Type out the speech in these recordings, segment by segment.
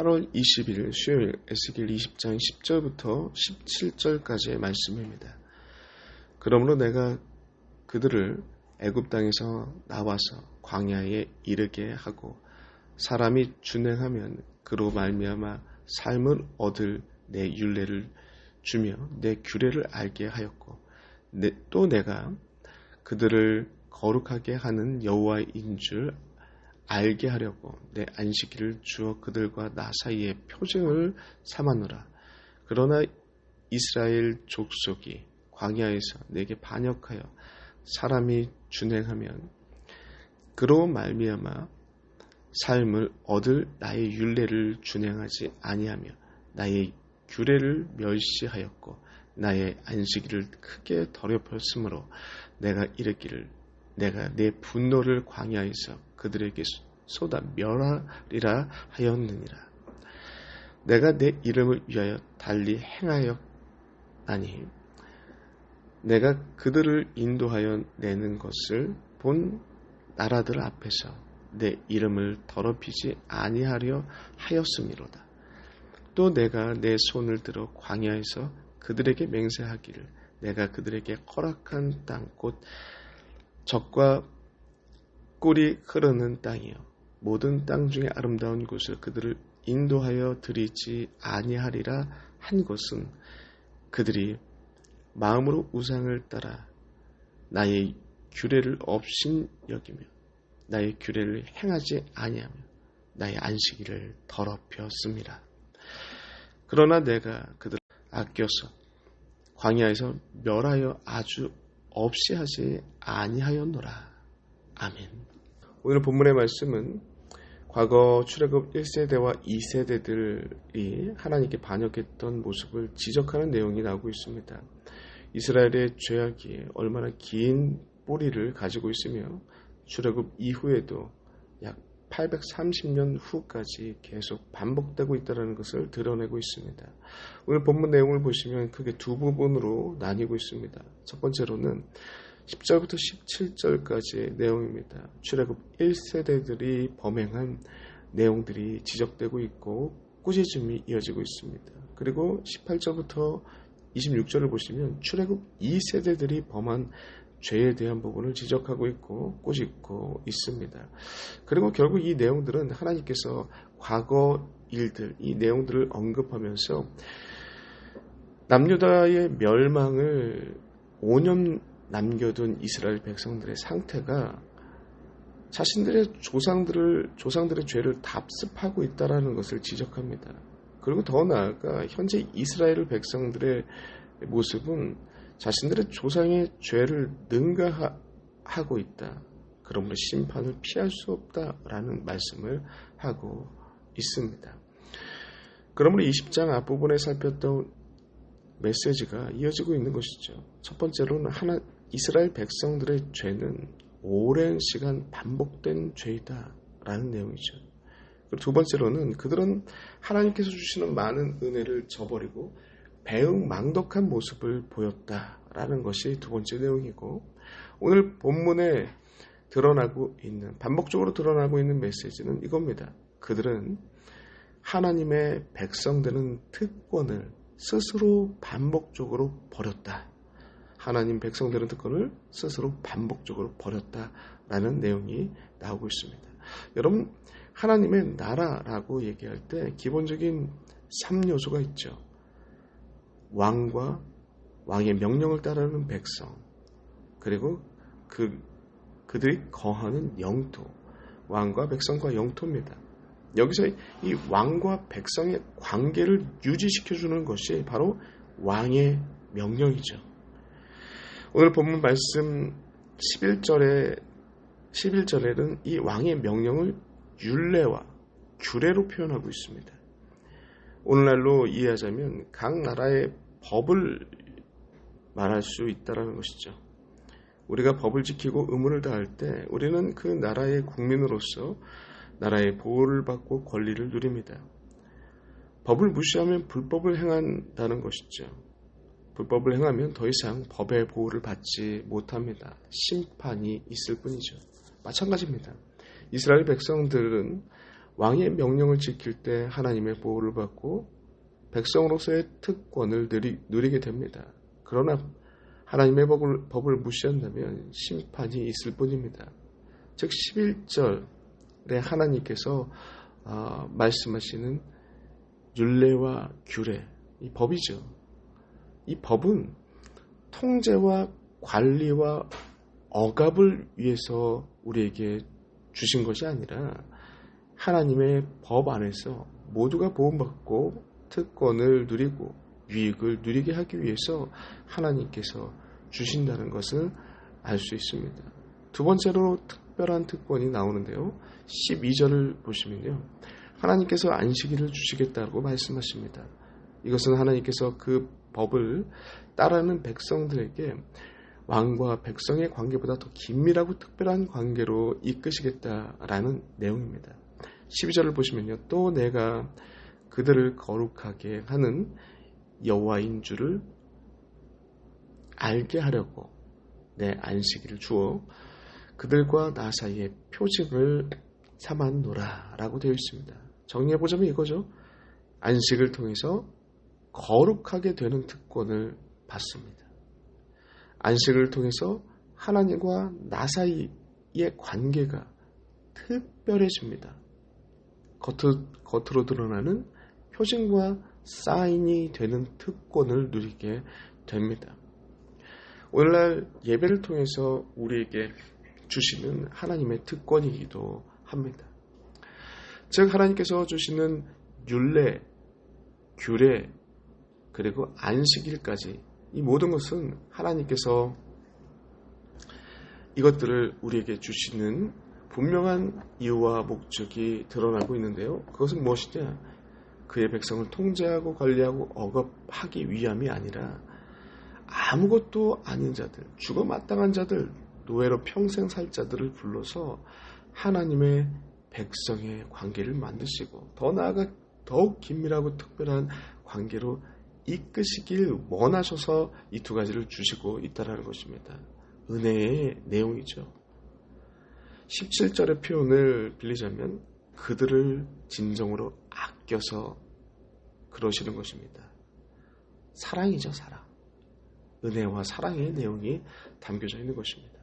8월 20일 수요일 에스겔 20장 10절부터 17절까지의 말씀입니다. 그러므로 내가 그들을 애굽 땅에서 나와서 광야에 이르게 하고 사람이 준행하면 그로 말미암아 삶을 얻을 내 윤례를 주며 내 규례를 알게 하였고 내, 또 내가 그들을 거룩하게 하는 여호와인 줄 알게 하려고 내 안식일을 주어 그들과 나 사이에 표징을 삼았노라. 그러나 이스라엘 족속이 광야에서 내게 반역하여 사람이 준행하면 그로 말미암아 삶을 얻을 나의 윤례를 준행하지 아니하며 나의 규례를 멸시하였고 나의 안식일을 크게 더럽혔으므로 내가 이르기를 내가 내 분노를 광야에서 그들에게 쏟아 멸하리라 하였느니라. 내가 내 이름을 위하여 달리 행하였나니 내가 그들을 인도하여 내는 것을 본 나라들 앞에서 내 이름을 더럽히지 아니하려 하였음이로다. 또 내가 내 손을 들어 광야에서 그들에게 맹세하기를 내가 그들에게 허락한 땅곧 적과 꿀이 흐르는 땅이요 모든 땅 중에 아름다운 곳을 그들을 인도하여 드리지 아니하리라 한 것은 그들이 마음으로 우상을 따라 나의 규례를 없인 여기며 나의 규례를 행하지 아니하며 나의 안식일을 더럽혔습니다. 그러나 내가 그들을 아껴서 광야에서 멸하여 아주 없이 하지 아니하였노라. 아멘. 오늘 본문의 말씀은 과거 출애굽 1세대와 2세대들이 하나님께 반역했던 모습을 지적하는 내용이 나오고 있습니다. 이스라엘의 죄악이 얼마나 긴 뿌리를 가지고 있으며 출애굽 이후에도 약 830년 후까지 계속 반복되고 있다는 것을 드러내고 있습니다. 오늘 본문 내용을 보시면 크게 두 부분으로 나뉘고 있습니다. 첫 번째로는 10절부터 17절까지의 내용입니다. 출애굽 1세대들이 범행한 내용들이 지적되고 있고 꾸짖음이 이어지고 있습니다. 그리고 18절부터 26절을 보시면 출애굽 2세대들이 범한 죄에 대한 부분을 지적하고 있고 꼬집고 있습니다. 그리고 결국 이 내용들은 하나님께서 과거 일들, 이 내용들을 언급하면서 남유다의 멸망을 5년 남겨둔 이스라엘 백성들의 상태가 자신들의 조상들을 조상들의 죄를 답습하고 있다라는 것을 지적합니다. 그리고 더 나아가 현재 이스라엘 백성들의 모습은 자신들의 조상의 죄를 능가하고 있다. 그러므로 심판을 피할 수 없다라는 말씀을 하고 있습니다. 그러므로 20장 앞부분에 살폈던 메시지가 이어지고 있는 것이죠. 첫 번째로는 하나 이스라엘 백성들의 죄는 오랜 시간 반복된 죄이다 라는 내용이죠. 그리고 두 번째로는 그들은 하나님께서 주시는 많은 은혜를 저버리고 배응망덕한 모습을 보였다라는 것이 두 번째 내용이고 오늘 본문에 드러나고 있는 반복적으로 드러나고 있는 메시지는 이겁니다. 그들은 하나님의 백성되는 특권을 스스로 반복적으로 버렸다. 하나님 백성되는 특권을 스스로 반복적으로 버렸다라는 내용이 나오고 있습니다. 여러분 하나님의 나라라고 얘기할 때 기본적인 3요소가 있죠. 왕과 왕의 명령을 따르는 백성, 그리고 그, 그들이 거하는 영토, 왕과 백성과 영토입니다. 여기서 이 왕과 백성의 관계를 유지시켜주는 것이 바로 왕의 명령이죠. 오늘 본문 말씀 11절에 11절에는 이 왕의 명령을 율례와 규례로 표현하고 있습니다. 오늘날로 이해하자면 각 나라의 법을 말할 수 있다라는 것이죠. 우리가 법을 지키고 의무를 다할 때 우리는 그 나라의 국민으로서 나라의 보호를 받고 권리를 누립니다. 법을 무시하면 불법을 행한다는 것이죠. 불법을 행하면 더 이상 법의 보호를 받지 못합니다. 심판이 있을 뿐이죠. 마찬가지입니다. 이스라엘 백성들은 왕의 명령을 지킬 때 하나님의 보호를 받고 백성으로서의 특권을 누리, 누리 게 됩니다. 그러나 하나님의 법을, 법을 무시한다면 심판이 있을 뿐입니다. 즉 11절에 하나님께서 어, 말씀하시는 율례와 규례 이 법이죠. 이 법은 통제와 관리와 억압을 위해서 우리에게 주신 것이 아니라 하나님의 법 안에서 모두가 보호받고 특권을 누리고 유익을 누리게 하기 위해서 하나님께서 주신다는 것을 알 수 있습니다. 두 번째로 특별한 특권이 나오는데요. 12절을 보시면요. 하나님께서 안식일을 주시겠다고 말씀하십니다. 이것은 하나님께서 그 법을 따르는 백성들에게 왕과 백성의 관계보다 더 긴밀하고 특별한 관계로 이끄시겠다라는 내용입니다. 12절을 보시면요. 또 내가 그들을 거룩하게 하는 여호와인 줄을 알게 하려고 내 안식일을 주어 그들과 나 사이에 표징을 삼았노라 라고 되어 있습니다. 정리해보자면 이거죠. 안식을 통해서 거룩하게 되는 특권을 받습니다. 안식을 통해서 하나님과 나 사이의 관계가 특별해집니다. 겉으로, 겉으로 드러나는 표징과 사인이 되는 특권을 누리게 됩니다. 오늘날 예배를 통해서 우리에게 주시는 하나님의 특권이기도 합니다. 즉 하나님께서 주시는 율례, 규례, 그리고 안식일까지 이 모든 것은 하나님께서 이것들을 우리에게 주시는 분명한 이유와 목적이 드러나고 있는데요. 그것은 무엇이냐? 그의 백성을 통제하고 관리하고 억압하기 위함이 아니라 아무것도 아닌 자들, 죽어 마땅한 자들, 노예로 평생 살 자들을 불러서 하나님의 백성의 관계를 만드시고 더 나아가 더욱 긴밀하고 특별한 관계로 이끄시길 원하셔서 이 두 가지를 주시고 있다는 것입니다. 은혜의 내용이죠. 17절의 표현을 빌리자면 그들을 진정으로 아껴서 그러시는 것입니다. 사랑이죠, 사랑. 은혜와 사랑의 내용이 담겨져 있는 것입니다.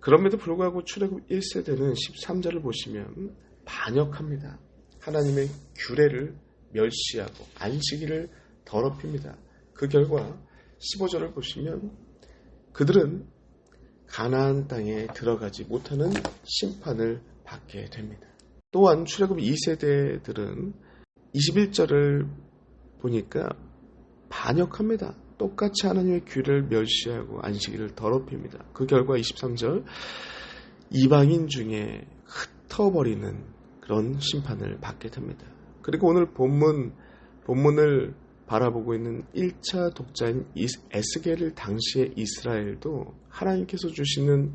그럼에도 불구하고 출애굽 1세대는 13절을 보시면 반역합니다. 하나님의 규례를 멸시하고 안식일을 더럽힙니다. 그 결과 15절을 보시면 그들은 가나안 땅에 들어가지 못하는 심판을 받게 됩니다. 또한 출애굽 2세대들은 21절을 보니까 반역합니다. 똑같이 하나님의 규를 멸시하고 안식일을 더럽힙니다. 그 결과 23절 이방인 중에 흩어버리는 그런 심판을 받게 됩니다. 그리고 오늘 본문 본문을 바라보고 있는 1차 독자인 에스겔을 당시의 이스라엘도 하나님께서 주시는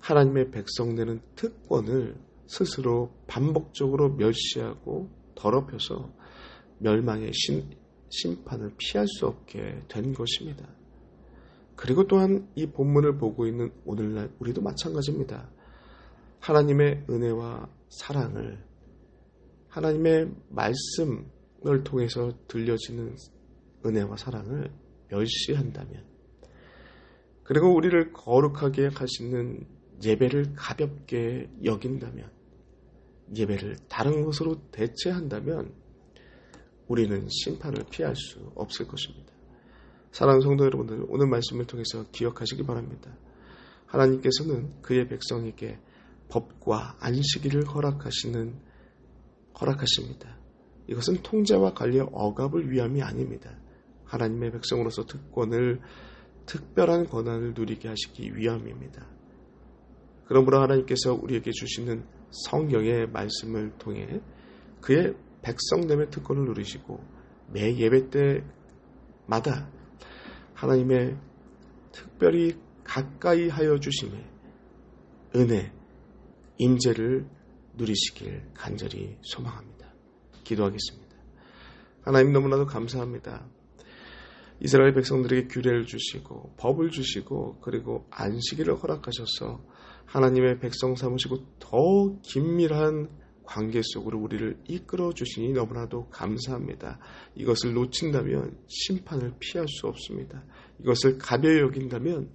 하나님의 백성되는 특권을 스스로 반복적으로 멸시하고 더럽혀서 멸망의 신, 심판을 피할 수 없게 된 것입니다. 그리고 또한 이 본문을 보고 있는 오늘날 우리도 마찬가지입니다. 하나님의 은혜와 사랑을 하나님의 말씀 을 통해서 들려지는 은혜와 사랑을 멸시한다면 그리고 우리를 거룩하게 하시는 예배를 가볍게 여긴다면 예배를 다른 것으로 대체한다면 우리는 심판을 피할 수 없을 것입니다. 사랑하는 성도 여러분들, 오늘 말씀을 통해서 기억하시기 바랍니다. 하나님께서는 그의 백성에게 법과 안식일을 허락하시는 허락하십니다. 이것은 통제와 관리의 억압을 위함이 아닙니다. 하나님의 백성으로서 특권을 특별한 권한을 누리게 하시기 위함입니다. 그러므로 하나님께서 우리에게 주시는 성경의 말씀을 통해 그의 백성됨의 특권을 누리시고 매 예배 때마다 하나님의 특별히 가까이 하여 주심의 은혜, 임재를 누리시길 간절히 소망합니다. 기도하겠습니다. 하나님 너무나도 감사합니다. 이스라엘 백성들에게 규례를 주시고 법을 주시고 그리고 안식일을 허락하셔서 하나님의 백성 삼으시고 더 긴밀한 관계 속으로 우리를 이끌어 주시니 너무나도 감사합니다. 이것을 놓친다면 심판을 피할 수 없습니다. 이것을 가벼이 여긴다면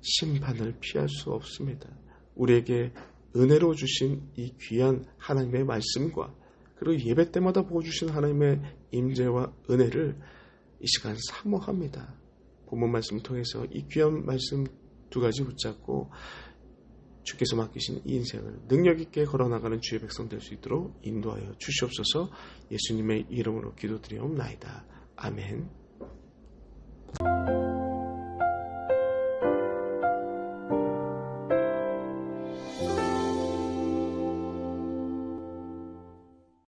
심판을 피할 수 없습니다. 우리에게 은혜로 주신 이 귀한 하나님의 말씀과 그리고 예배 때마다 보여주신 하나님의 임재와 은혜를 이 시간 사모합니다. 본문 말씀을 통해서 이 귀한 말씀 두 가지 붙잡고 주께서 맡기신 이 인생을 능력 있게 걸어나가는 주의 백성 될 수 있도록 인도하여 주시옵소서 예수님의 이름으로 기도드리옵나이다. 아멘.